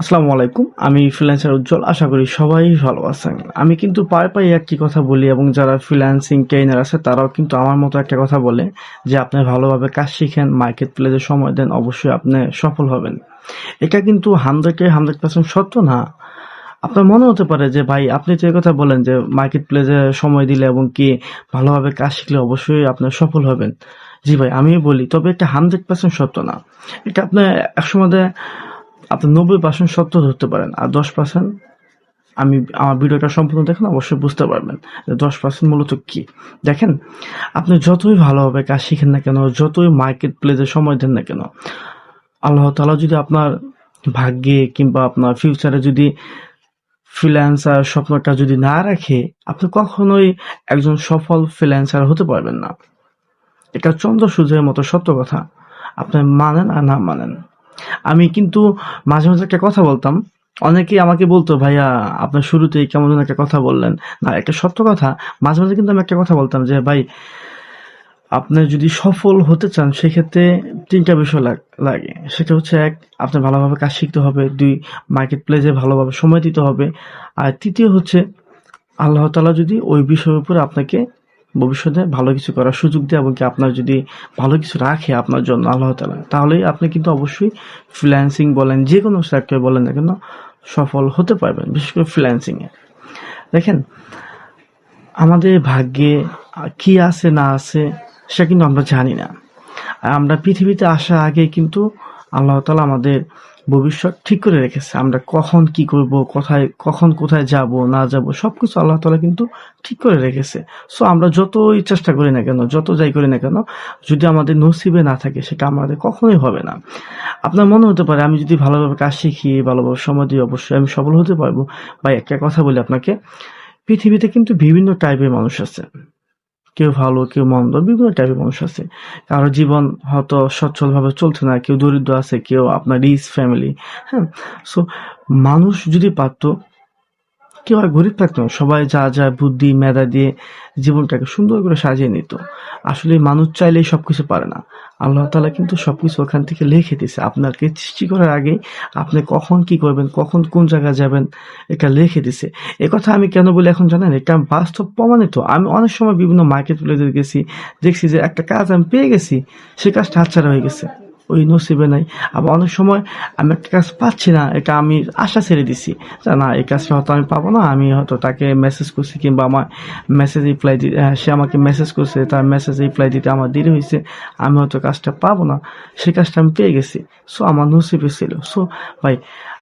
আসসালামু আলাইকুম, আমি ফ্রিল্যান্সার উজ্জ্বল, আশা করি সবাই ভালো আছেন। আমি কিন্তু পায়ে পায়ে একটি কথা বলি এবং যারা ফ্রিল্যান্সিং ট্রেনার আছে, তারাও কিন্তু আমার মতো একটা কথা বলে যে আপনি ভালোভাবে কাজ শিখেন মার্কেট প্লেসে সময় দেন, অবশ্যই আপনি সফল হবেন। এটা কিন্তু হান্ড্রেডে হান্ড্রেড পার্সেন্ট সত্য না। আপনার মনে হতে পারে যে, ভাই, আপনি তো কথা বলেন যে মার্কেট প্লেসে সময় দিলে এবং কি ভালোভাবে কাজ শিখলে অবশ্যই আপনি সফল হবেন। জি ভাই, আমিও বলি, তবে এটা হান্ড্রেড পার্সেন্ট সত্য না। এটা আপনি একসময় আপনি নব্বই পার্সেন্ট সত্য ধরতে পারেন, আর দশ পার্সেন্ট আমি আমার ভিডিওটা সম্পূর্ণ দেখেন, অবশ্যই বুঝতে পারবেন দশ পার্সেন্ট মূলত কি। দেখেন, আপনি যতই ভালোভাবে কাজ শিখেন না কেন, যতই মার্কেট প্লেসে সময় দেন না কেন, আল্লাহ তালা যদি আপনার ভাগ্যে কিংবা আপনার ফিউচারে যদি ফ্রিল্যান্সার স্বপ্নটা যদি না রাখে, আপনি কখনোই একজন সফল ফ্রিল্যান্সার হতে পারবেন না। এটা চন্দ্র সূর্যের মতো সত্য কথা। আপনি মানেন আর না মানেন। আমি কিন্তু মাঝে মাঝে একটা কথা বলতাম। অনেকেই আমাকে বলতো, ভাইয়া, আপনার শুরুতেই কেমন যেন একটা কথা বললেন। না, একটা সত্য কথা, মাঝে মাঝে কিন্তু আমি একটা কথা বলতাম যে, ভাই, আপনি যদি সফল হতে চান, সেক্ষেত্রে তিনটা বিষয় লাগ- লাগে। সেটা হচ্ছে এক আপনার ভালোভাবে কাজ শিখতে হবে। দুই মার্কেট প্লেসে ভালোভাবে সময় দিতে হবে। আর তৃতীয় হচ্ছে, আল্লাহ তালা যদি ওই বিষয়ের উপরে আপনাকে ভবিষ্যতে ভালো কিছু করার সুযোগ দেয় এবং কি আপনার যদি ভালো কিছু রাখে আপনার জন্য আল্লাহ তালা তাহলেই আপনি কিন্তু অবশ্যই ফ্রিল্যান্সিং বলেন যে কোনো সেক্টর বলেন না কেন, সফল হতে পারবেন, বিশেষ করে ফ্রিল্যান্সিংয়ে দেখেন, আমাদের ভাগ্যে কি আছে না আছে, সেটা কিন্তু আমরা জানি না। আমরা পৃথিবীতে আসার আগে কিন্তু আল্লাহ তালা আমাদের ভবিষ্যৎ ঠিক করে রেখেছে। আমরা কখন কি করব, কোথায়, কখন কোথায় যাব, না যাব, সবকিছু আল্লাহ তালা কিন্তু ঠিক করে রেখেছে। সো আমরা যতই চেষ্টা করি না কেন, যত যাই করি না কেন, যদি আমাদের নসিবে না থাকে, সেটা আমাদের কখনোই হবে না। আপনার মনে হতে পারে, আমি যদি ভালোভাবে কাজ শিখি, ভালোভাবে সময় দিই, অবশ্যই আমি সফল হতে পারব। বা একটা কথা বলি আপনাকে। পৃথিবীতে কিন্তু বিভিন্ন টাইপের মানুষ আছে। কেউ ভালো, কেউ মন্দ, বিভিন্ন টাইপের মানুষ আছে। কারও জীবন হয়তো সচ্ছলভাবে চলছে না, কেউ দরিদ্র আছে, কেউ আপনার রিচ ফ্যামিলি হ্যাঁ? সো মানুষ যদি পারতো কেউ আর গরিব থাকতো, সবাই যা যা বুদ্ধি, মেধা দিয়ে জীবনটাকে সুন্দর করে সাজিয়ে নিত। আসলে মানুষ চাইলেই সবকিছু পারে না। আল্লাহ তালা কিন্তু সবকিছু ওখান থেকে লিখে দিছে। আপনাকে সৃষ্টি করার আগে আপনি কখন কি করবেন, কখন কোন জায়গায় যাবেন, এটা লিখে দিছে। এ কথা আমি কেন বলি এখন জানেন? এটা বাস্তব প্রমাণিত। আমি অনেক সময় বিভিন্ন মার্কেট প্লেসে গেছি, দেখছি যে একটা কাজ আমি পেয়ে গেছি, সে কাজটা হাতছাড়া হয়ে গেছে। ওই নসিবে নাই। আবার অনেক সময় আমি একটা কাজ পাচ্ছি না, এটা আমি আশা ছেড়ে দিছি। না, এই কাজটা হয়তো আমি পাবো না, আমি হয়তো তাকে মেসেজ করছি কিংবা আমার মেসেজ রিপ্লাই দি সে আমাকে মেসেজ করছে, তার মেসেজ রিপ্লাই দিতে আমার দেরি হয়েছে, আমি হয়তো কাজটা পাবো না। সেই কাজটা আমি পেয়ে গেছি। সো আমার নসিবে ছিল। সো ভাই